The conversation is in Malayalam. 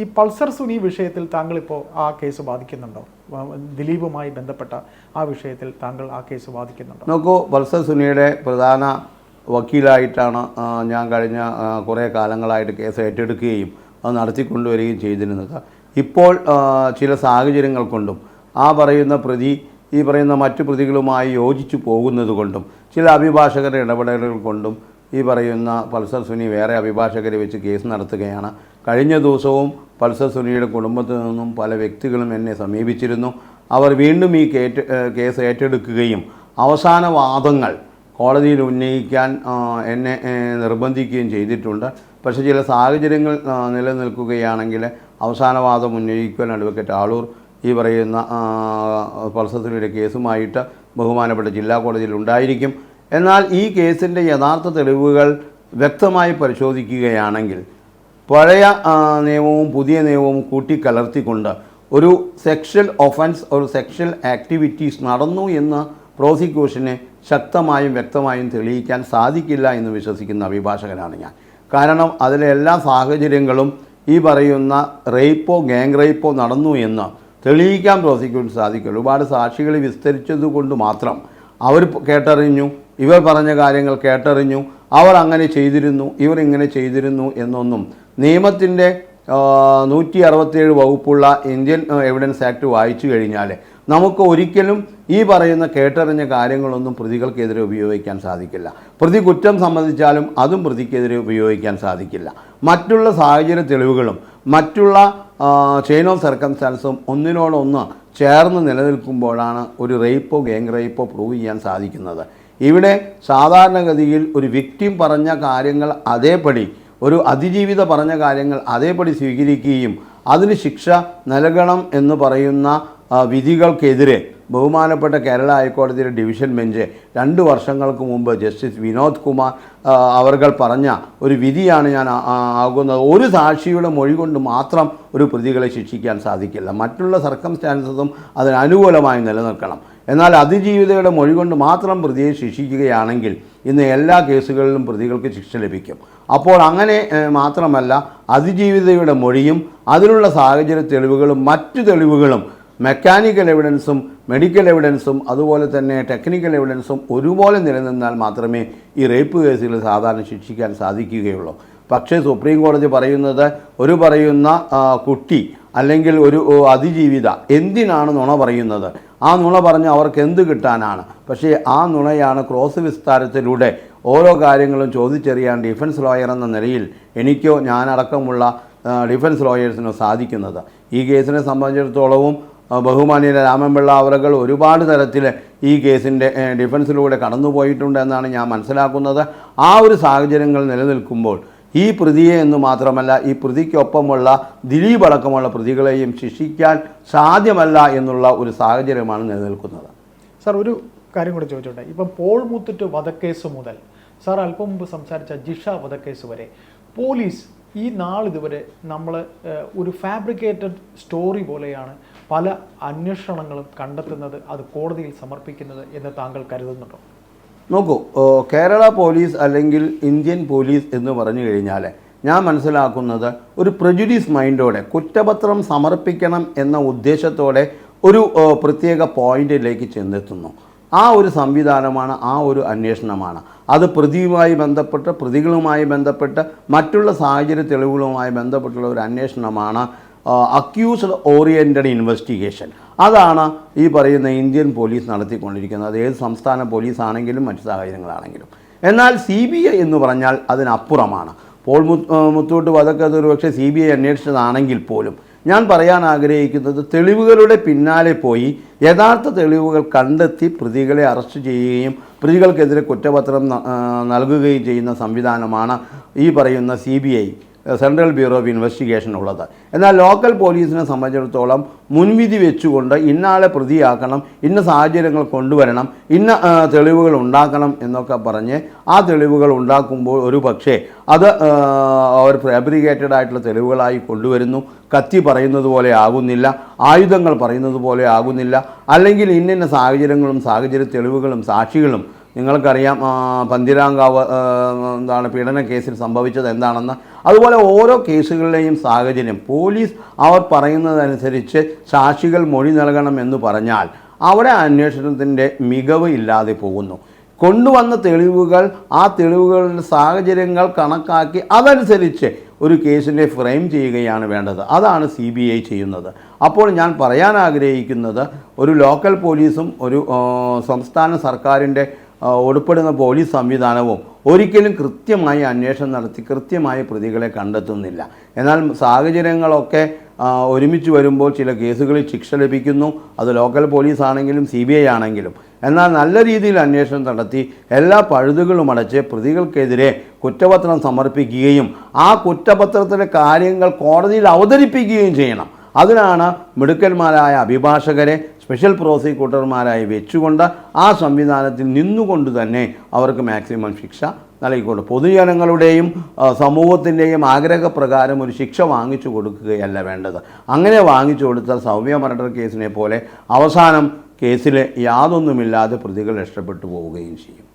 ഈ പൾസർ സുനി വിഷയത്തിൽ താങ്കൾ ഇപ്പോൾ ആ കേസ് ബാധിക്കുന്നുണ്ടോ ദിലീപുമായി ബന്ധപ്പെട്ട ആ വിഷയത്തിൽ താങ്കൾ ആ കേസ് ബാധിക്കുന്നുണ്ടോ നോക്കൂ പൾസർ സുനിയുടെ പ്രധാന വക്കീലായിട്ടാണ് ഞാൻ കഴിഞ്ഞ കുറേ കാലങ്ങളായിട്ട് കേസ് ഏറ്റെടുക്കുകയും അത് നടത്തിക്കൊണ്ടുവരികയും ചെയ്തിരുന്നത്. ഇപ്പോൾ ചില സാഹചര്യങ്ങൾ കൊണ്ടും ആ പറയുന്ന പ്രതി ഈ പറയുന്ന മറ്റു പ്രതികളുമായി യോജിച്ചു പോകുന്നത് കൊണ്ടും ചില അഭിഭാഷകരുടെ ഇടപെടലുകൾ കൊണ്ടും ഈ പറയുന്ന പൾസർ സുനി വേറെ അഭിഭാഷകരെ വെച്ച് കേസ് നടത്തുകയാണ്. കഴിഞ്ഞ ദിവസവും പൾസർ സുനിയുടെ കുടുംബത്തിൽ നിന്നും പല വ്യക്തികളും എന്നെ സമീപിച്ചിരുന്നു. അവർ വീണ്ടും ഈ കേസ് ഏറ്റെടുക്കുകയും അവസാന വാദങ്ങൾ കോടതിയിൽ ഉന്നയിക്കാൻ എന്നെ നിർബന്ധിക്കുകയും ചെയ്തിട്ടുണ്ട്. പക്ഷേ ചില സാഹചര്യങ്ങൾ നിലനിൽക്കുകയാണെങ്കിൽ അവസാന വാദം ഉന്നയിക്കുവാൻ അഡ്വക്കേറ്റ് ആളൂർ ഈ പറയുന്ന ആ, കേസുമായിട്ട് ബഹുമാനപ്പെട്ട ജില്ലാ കോടതിയിൽ ഉണ്ടായിരിക്കും. എന്നാൽ ഈ കേസിന്റെ യഥാർത്ഥ തെളിവുകൾ വ്യക്തമായി പരിശോധിക്കുകയാണെങ്കിൽ പഴയ നിയമവും പുതിയ നിയമവും കൂട്ടിക്കലർത്തിക്കൊണ്ട് ഒരു സെക്ഷൽ ഒഫൻസ് ഒരു സെക്ഷൽ ആക്ടിവിറ്റീസ് നടന്നു എന്ന് പ്രോസിക്യൂഷനെ ശക്തമായും വ്യക്തമായും തെളിയിക്കാൻ സാധിക്കില്ല എന്ന് വിശ്വസിക്കുന്ന അഭിഭാഷകനാണ് ഞാൻ. കാരണം അതിലെ എല്ലാ സാഹചര്യങ്ങളും ഈ പറയുന്ന റേപ്പോ ഗാങ് റേപ്പോ നടന്നു എന്ന് തെളിയിക്കാൻ പ്രോസിക്യൂഷൻ സാധിക്കും ഒരുപാട് സാക്ഷികൾ വിസ്തരിച്ചത് കൊണ്ട് മാത്രം അവർ കേട്ടറിഞ്ഞു ഇവർ പറഞ്ഞ കാര്യങ്ങൾ കേട്ടറിഞ്ഞു അവർ അങ്ങനെ ചെയ്തിരുന്നു ഇവർ ഇങ്ങനെ ചെയ്തിരുന്നു എന്നൊന്നും നിയമത്തിന്റെ നൂറ്റി അറുപത്തേഴ് വകുപ്പുള്ള ഇന്ത്യൻ എവിഡൻസ് ആക്ട് വായിച്ചു കഴിഞ്ഞാൽ നമുക്ക് ഒരിക്കലും ഈ പറയുന്ന കേട്ടറിഞ്ഞ കാര്യങ്ങളൊന്നും പ്രതികൾക്കെതിരെ ഉപയോഗിക്കാൻ സാധിക്കില്ല. പ്രതി കുറ്റം സംബന്ധിച്ചാലും അതും പ്രതിക്കെതിരെ ഉപയോഗിക്കാൻ സാധിക്കില്ല. മറ്റുള്ള സാഹചര്യ തെളിവുകളും മറ്റുള്ള ചെയിൻ ഓഫ് സർക്കംസ്റ്റാൻസും ഒന്നിനോടൊന്ന് ചേർന്ന് നിലനിൽക്കുമ്പോഴാണ് ഒരു റേപ്പോ ഗാങ് റേപ്പോ പ്രൂവ് ചെയ്യാൻ സാധിക്കുന്നത്. ഇവിടെ സാധാരണഗതിയിൽ ഒരു വിക്ടിം പറഞ്ഞ കാര്യങ്ങൾ അതേപടി ഒരു അതിജീവിത പറഞ്ഞ കാര്യങ്ങൾ അതേപടി സ്വീകരിക്കുകയും അതിന് ശിക്ഷ നൽകണം എന്ന് പറയുന്ന വിധികൾക്കെതിരെ ബഹുമാനപ്പെട്ട കേരള ഹൈക്കോടതിയുടെ ഡിവിഷൻ ബെഞ്ച് രണ്ട് വർഷങ്ങൾക്ക് മുമ്പ് ജസ്റ്റിസ് വിനോദ് കുമാർ അവർകൾ പറഞ്ഞ ഒരു വിധിയാണ് ഞാൻ ആകുന്നത്. ഒരു സാക്ഷിയുടെ മൊഴി കൊണ്ട് മാത്രം ഒരു പ്രതികളെ ശിക്ഷിക്കാൻ സാധിക്കില്ല. മറ്റുള്ള സർക്കംസ്റ്റാൻസസും അതിന് അനുകൂലമായി നിലനിൽക്കണം. എന്നാൽ അതിജീവിതയുടെ മൊഴി കൊണ്ട് മാത്രം പ്രതിയെ ശിക്ഷിക്കുകയാണെങ്കിൽ ഇന്ന് എല്ലാ കേസുകളിലും പ്രതികൾക്ക് ശിക്ഷ ലഭിക്കും. അപ്പോൾ അങ്ങനെ മാത്രമല്ല അതിജീവിതയുടെ മൊഴിയും അതിനുള്ള സാഹചര്യ തെളിവുകളും മറ്റു തെളിവുകളും മെക്കാനിക്കൽ എവിഡൻസും മെഡിക്കൽ എവിഡൻസും അതുപോലെ തന്നെ ടെക്നിക്കൽ എവിഡൻസും ഒരുപോലെ നിലനിന്നാൽ മാത്രമേ ഈ റേപ്പ് കേസുകൾ സാധാരണ ശിക്ഷിക്കാൻ സാധിക്കുകയുള്ളൂ. പക്ഷേ സുപ്രീം കോടതി പറയുന്നത് ഒരു പറയുന്ന കുട്ടി അല്ലെങ്കിൽ ഒരു അതിജീവിത എന്തിനാണ് നുണ പറയുന്നത്? ആ നുണ പറഞ്ഞ് അവർക്ക് എന്ത് കിട്ടാനാണ്? പക്ഷേ ആ നുണയാണ് ക്രോസ് വിസ്താരത്തിലൂടെ ഓരോ കാര്യങ്ങളും ചോദിച്ചറിയാൻ ഡിഫൻസ് ലോയർ എന്ന നിലയിൽ എനിക്കോ ഞാനടക്കമുള്ള ഡിഫൻസ് ലോയേഴ്സിനോ സാധിക്കുന്നത്. ഈ കേസിനെ സംബന്ധിച്ചിടത്തോളവും ആ, ബഹുമാനീയ രാമൻപിള്ള അവറുകൾ ഒരുപാട് തരത്തിൽ ഈ കേസിന്റെ ഡിഫൻസിലൂടെ കടന്നുപോയിട്ടുണ്ട് എന്നാണ് ഞാൻ മനസ്സിലാക്കുന്നത്. ആ ഒരു സാഹചര്യങ്ങൾ നിലനിൽക്കുമ്പോൾ ഈ പ്രതിയെ എന്ന് മാത്രമല്ല ഈ പ്രതിക്കൊപ്പമുള്ള ദിലീപ് അടക്കമുള്ള പ്രതികളെയും ശിക്ഷിക്കാൻ സാധ്യമല്ല എന്നുള്ള ഒരു സാഹചര്യമാണ് നിലനിൽക്കുന്നത്. സാർ ഒരു കാര്യം കൂടെ ചോദിച്ചോട്ടെ? ഇപ്പം പോൾ മൂത്തിട്ട് വധക്കേസ് മുതൽ സാർ അല്പം മുമ്പ് സംസാരിച്ച ജിഷ വധക്കേസ് വരെ പോലീസ് ഈ നാളിതുവരെ നമ്മൾ ഒരു ഫാബ്രിക്കേറ്റഡ് സ്റ്റോറി പോലെയാണ് പല അന്വേഷണങ്ങളും കണ്ടെത്തുന്നത് അത് കോടതിയിൽ സമർപ്പിക്കുന്നത് എന്ന് താങ്കൾ കരുതുന്നുണ്ടോ? നോക്കൂ കേരള പോലീസ് അല്ലെങ്കിൽ ഇന്ത്യൻ പോലീസ് എന്ന് പറഞ്ഞു കഴിഞ്ഞാൽ ഞാൻ മനസ്സിലാക്കുന്നത് ഒരു പ്രജുഡീസ് മൈൻഡോടെ കുറ്റപത്രം സമർപ്പിക്കണം എന്ന ഉദ്ദേശത്തോടെ ഒരു പ്രത്യേക പോയിന്റിലേക്ക് ചെന്നെത്തുന്നു. ആ ഒരു സംവിധാനമാണ് ആ ഒരു അന്വേഷണമാണ്. അത് പ്രതിയുമായി ബന്ധപ്പെട്ട് പ്രതികളുമായി ബന്ധപ്പെട്ട് മറ്റുള്ള സാഹചര്യ തെളിവുകളുമായി ബന്ധപ്പെട്ടുള്ള ഒരു അന്വേഷണമാണ് അക്യൂസ്ഡ് ഓറിയന്റഡ് ഇൻവെസ്റ്റിഗേഷൻ അതാണ് ഈ പറയുന്ന ഇന്ത്യൻ പോലീസ് നടത്തിക്കൊണ്ടിരിക്കുന്നത്. അത് ഏത് സംസ്ഥാന പോലീസ് ആണെങ്കിലും മറ്റ് സാഹചര്യങ്ങളാണെങ്കിലും. എന്നാൽ സി ബി ഐ എന്ന് പറഞ്ഞാൽ അതിനപ്പുറമാണ്. പോൾ മുത്തൂട്ട് വധക്കത്ത് ഒരു പക്ഷേ സി ബി ഐ അന്വേഷിച്ചതാണെങ്കിൽ പോലും ഞാൻ പറയാൻ ആഗ്രഹിക്കുന്നത് തെളിവുകളുടെ പിന്നാലെ പോയി യഥാർത്ഥ തെളിവുകൾ കണ്ടെത്തി പ്രതികളെ അറസ്റ്റ് ചെയ്യുകയും പ്രതികൾക്കെതിരെ കുറ്റപത്രം നൽകുകയും ചെയ്യുന്ന സംവിധാനമാണ് ഈ പറയുന്ന C central bureau of investigation ഉള്ളത്. എന്നാൽ ലോക്കൽ പോലീസിനെ സംബന്ധിച്ചിടത്തോളം മുൻവിധി വെച്ചുകൊണ്ട് ഇന്നാളെ പ്രതിയാക്കണം ഇന്ന സാഹചര്യങ്ങൾ കൊണ്ടുവരണം ഇന്ന തെളിവുകൾ ഉണ്ടാക്കണം എന്നൊക്കെ പറഞ്ഞ് ആ തെളിവുകൾ ഉണ്ടാക്കുമ്പോൾ ഒരു പക്ഷേ അത് അവർ ഫാബ്രിക്കേറ്റഡ് ആയിട്ടുള്ള തെളിവുകളായി കൊണ്ടുവരുന്നു. കത്തി പറയുന്നത് പോലെ ആകുന്നില്ല ആയുധങ്ങൾ പറയുന്നത് പോലെ ആകുന്നില്ല. അല്ലെങ്കിൽ ഇന്നിന്ന സാഹചര്യങ്ങളും സാഹചര്യ തെളിവുകളും സാക്ഷികളും നിങ്ങൾക്കറിയാം പന്തിരാങ്കാവ് എന്താണ് പീഡന കേസിൽ സംഭവിച്ചത് എന്താണെന്ന്. അതുപോലെ ഓരോ കേസുകളിലെയും സാഹചര്യം. പോലീസ് അവർ പറയുന്നതനുസരിച്ച് സാക്ഷികൾ മൊഴി നൽകണം എന്ന് പറഞ്ഞാൽ അവിടെ അന്വേഷണത്തിന്റെ മികവ് ഇല്ലാതെ പോകുന്നു. കൊണ്ടുവന്ന തെളിവുകൾ ആ തെളിവുകളുടെ സാഹചര്യങ്ങൾ കണക്കാക്കി അതനുസരിച്ച് ഒരു കേസിനെ ഫ്രെയിം ചെയ്യുകയാണ് വേണ്ടത്. അതാണ് സി ബി ഐ ചെയ്യുന്നത്. അപ്പോൾ ഞാൻ പറയാൻ ആഗ്രഹിക്കുന്നത് ഒരു ലോക്കൽ പോലീസും ഒരു സംസ്ഥാന സർക്കാരിന്റെ ഉൾപ്പെടുന്ന പോലീസ് സംവിധാനവും ഒരിക്കലും കൃത്യമായി അന്വേഷണം നടത്തി കൃത്യമായ പ്രതികളെ കണ്ടെത്തുന്നില്ല. എന്നാൽ സാഹചര്യങ്ങളൊക്കെ ഒരുമിച്ച് വരുമ്പോൾ ചില കേസുകളിൽ ശിക്ഷ ലഭിക്കുന്നു. അത് ലോക്കൽ പോലീസ് ആണെങ്കിലും സി ബി ഐ ആണെങ്കിലും. എന്നാൽ നല്ല രീതിയിൽ അന്വേഷണം നടത്തി എല്ലാ പഴുതുകളും അടച്ച് പ്രതികൾക്കെതിരെ കുറ്റപത്രം സമർപ്പിക്കുകയും ആ കുറ്റപത്രത്തിലെ കാര്യങ്ങൾ കോടതിയിൽ അവതരിപ്പിക്കുകയും ചെയ്യണം. അതിനാണ് മിടുക്കന്മാരായ അഭിഭാഷകരെ സ്പെഷ്യൽ പ്രോസിക്യൂട്ടർമാരായി വെച്ചുകൊണ്ട് ആ സംവിധാനത്തിൽ നിന്നുകൊണ്ട് തന്നെ അവർക്ക് മാക്സിമം ശിക്ഷ നൽകിക്കൊണ്ട് പൊതുജനങ്ങളുടെയും സമൂഹത്തിന്റെയും ആഗ്രഹപ്രകാരം ഒരു ശിക്ഷ വാങ്ങിച്ചു കൊടുക്കുകയല്ല വേണ്ടത്. അങ്ങനെ വാങ്ങിച്ചു കൊടുത്ത സൗമ്യ മർഡർ കേസിനെ പോലെ അവസാനം കേസിൽ യാതൊന്നുമില്ലാതെ പ്രതികൾ രക്ഷപ്പെട്ടു പോവുകയും ചെയ്യും.